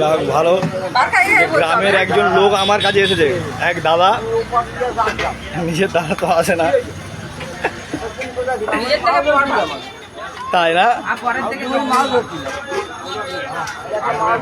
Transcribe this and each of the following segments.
দাদা ভালো। গ্রামের একজন লোক আমার কাছে এসেছে। এক দাদা। নিজের দাদা তো আসে না। তাই না? আর পরের থেকে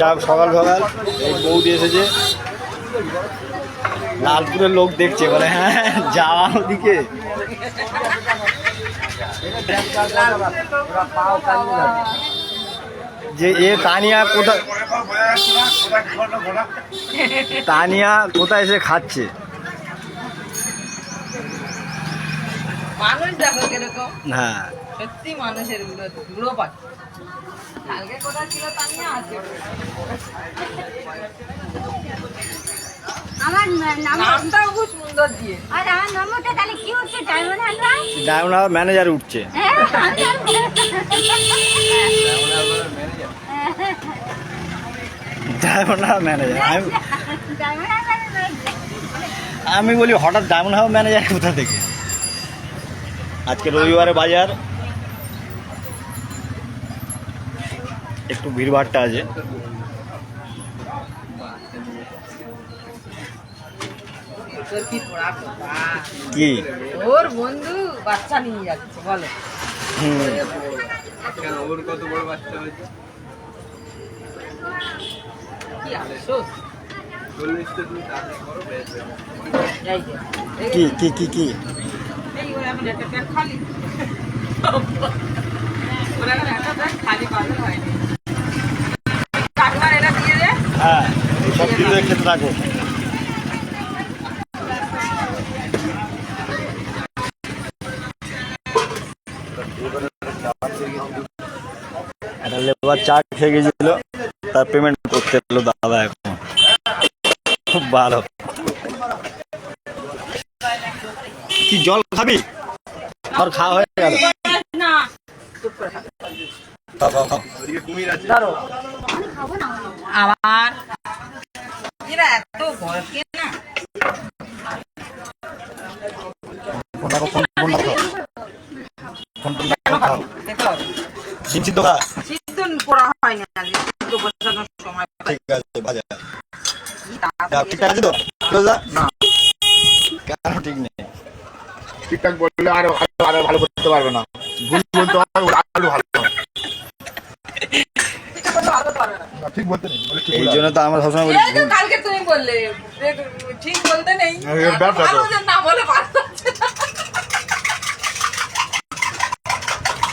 যা হোক সকাল সকাল। এই বৌদি এসেছে। লালপুরের লোক দেখছে বলে হ্যাঁ যাওয়া ওদিকে। যে এ তানিয়া কোথায় তানিয়া কোথায় এসে খাচ্ছে? হ্যাঁ। সত্যি মানুষের পাচ্ছে কালকে কোথায় ছিল তা নিয়ে আছে। আমার নাম খুব সুন্দর দিয়ে। আর আমার নম্বরটা তাহলে কি হচ্ছে ডায়মন্ড হারবার? ডায়মন্ড ম্যানেজার উঠছে। হ্যাঁ ডায়মন্ড ম্যানেজার আমি আমি বলি হঠাৎ ডায়মন্ড হাউস ম্যানেজার কোথা থেকে? আজকে রবিবারে বাজার। একটু ভিড়ভাড়টা আছে। কি পড়া কি? ওর বন্ধু বাচ্চা নিয়ে যাচ্ছে বলো। কি কি কি কি ওরা এটা দিয়ে দে। হ্যাঁ সব কিছু খেতে থাকো একটা লেবার চার্জ খেয়ে গেছিল তার পেমেন্ট করতে এলো দাদা এখন। খুব ভালো। কি জল খাবি? আর খাওয়া হয়ে গেল। এরা এত বয়সে ডিম সিদ্ধ খা। সিদ্ধ করা হয় না সিদ্ধ বসানোর সময় ঠিক আছে বাজার কি তাড়াতাড়ি যা, ঠিক আছে তো ফিরোজা? কেন ঠিক নেই ঠিকঠাক বললে আরও আরও আরও ভালো করতে পারবে না ভুল বলতে আরও আরও ভালো হবে। ভালো পারবে না। না, ঠিক বলতে নেই এই জন্য তো আমরা সবসময় বলি কালকে তুমি বললে ঠিক বলতে নেই ব্যবসা তো। ভালো যে না বলে পারতো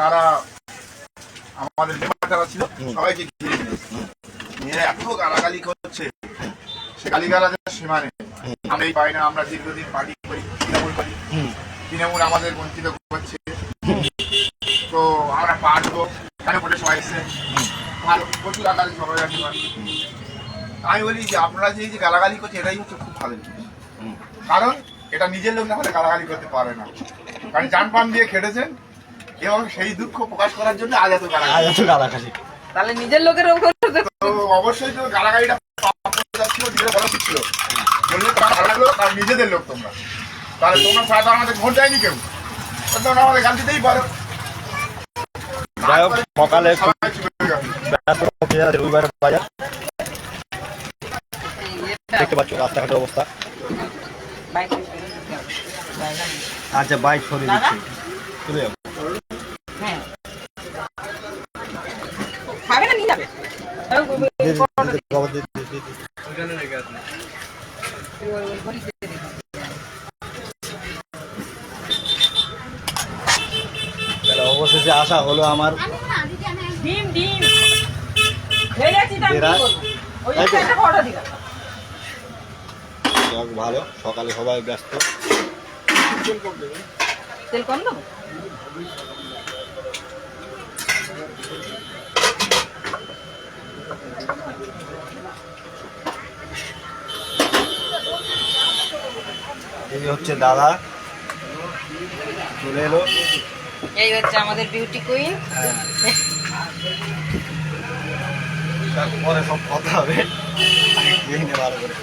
তারা আমাদের যারা ছিল সবাইকে ঘিরে নিয়েছে নিয়ে এত গালাগালি করছে। সে গালিগালাজের সীমা নেই। আমরা এই পাই না আমরা দীর্ঘদিন পার্টি করি তৃণমূল করি তৃণমূল আমাদের বঞ্চিত করছে। তো আমরা পারব কেন সবাই ভালো প্রচুর ঝগড়াঝাটি হয় আমি বলি যে আপনারা যে যে গালাগালি করছে এটাই হচ্ছে খুব ভালো জিনিস। কারণ এটা নিজের লোক না হলে গালাগালি করতে পারে না। কারণ জান পান দিয়ে খেটেছেন এবং সেই দুঃখ প্রকাশ করার জন্য আজ এত গালাগালি। এত গালাগালি। তাহলে নিজের লোকের উপর তো অবশ্যই তো গালাগালিটা ছিল বলা ছিল। বললে তোমার ভালো লাগল কারণ নিজেদের লোক তোমরা। তাহলে তোমরা তো আমাদের ভোট দেয়নি কেউ। তোমরা আমাদের গাল দিতেই পারো। যাই হোক সকালে রবিবার বাজার। দেখতে পাচ্ছ রাস্তাঘাটের অবস্থা। আচ্ছা বাইক সরিয়ে দিচ্ছি। চলে যাব হ্যাঁ। যাবে। অবশেষে আসা হলো আমার ডিম ভালো। সকালে সবাই ব্যস্ত। তেল কম দেবো। এই হচ্ছে দাদা। চলে এলো। এই হচ্ছে আমাদের বিউটি কুইন হ্যাঁ। তারপরে সব কথা হবে। ভালো করে।